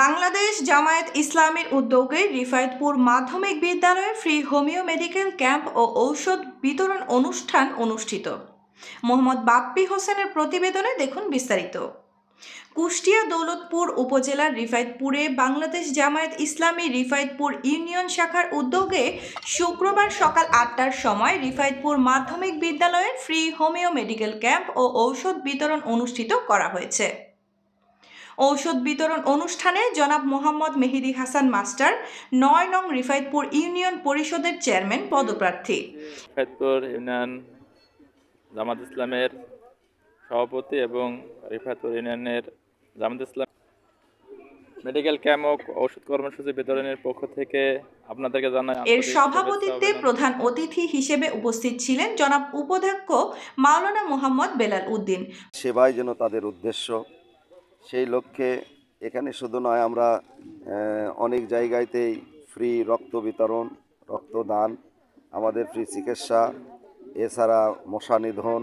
বাংলাদেশ জামায়াত ইসলামের উদ্যোগে রিফায়তপুর মাধ্যমিক বিদ্যালয়ে ফ্রি হোমিও মেডিকেল ক্যাম্প ও ঔষধ বিতরণ অনুষ্ঠান অনুষ্ঠিত। মোহাম্মদ বাপ্পি হোসেনের প্রতিবেদনে দেখুন বিস্তারিত। কুষ্টিয়া দৌলতপুর উপজেলার রিফায়তপুরে বাংলাদেশ জামায়াত ইসলামী রিফায়েতপুর ইউনিয়ন শাখার উদ্যোগে শুক্রবার সকাল আটটার সময় রিফায়তপুর মাধ্যমিক বিদ্যালয়ের ফ্রি হোমিও মেডিকেল ক্যাম্প ও ঔষধ বিতরণ অনুষ্ঠিত করা হয়েছে। ঔষধ বিতরণ অনুষ্ঠানে জনাব মোহাম্মদ মেহেদি হাসান মাস্টার নয় নং রিফায়েতপুর ইউনিয়ন পরিষদের চেয়ারম্যান পদপ্রার্থী। রিফায়তপুর ইউনিয়ন জামাত ইসলামের সভাপতি এবং রিফায়তপুর ইউনিয়নের জামাত ইসলাম মেডিকেল ক্যাম্প ও ওষুধ কর্মসূচি বিতরণের পক্ষ থেকে আপনাদেরকে জানাই এর সভাপতিত্বে প্রধান অতিথি হিসেবে উপস্থিত ছিলেন জনাব উপাধ্যক্ষ মাওলানা মোহাম্মদ বেলাল উদ্দিন। সেবাই যেন তাদের উদ্দেশ্য সেই লক্ষ্যে এখানে শুধু নয়, আমরা অনেক জায়গাতেই ফ্রি রক্ত বিতরণ, রক্তদান, আমাদের ফ্রি চিকিৎসা, এছাড়া মশা নিধন,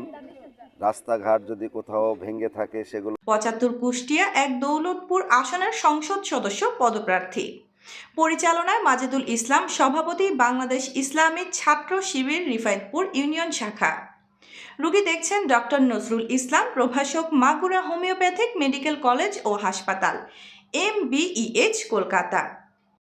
রাস্তাঘাট যদি কোথাও ভেঙে থাকে সেগুলো পঁচাত্তর কুষ্টিয়া এক দৌলতপুর আসনের সংসদ সদস্য পদপ্রার্থী। পরিচালনায় মাজেদুল ইসলাম সভাপতি বাংলাদেশ ইসলামিক ছাত্র শিবির রিফায়েতপুর ইউনিয়ন শাখা। রুগী দেখছেন ডক্টর নজরুল ইসলাম প্রভাষক মাগুরা হোমিওপ্যাথিক মেডিকেল কলেজ ও হাসপাতাল এম কলকাতা।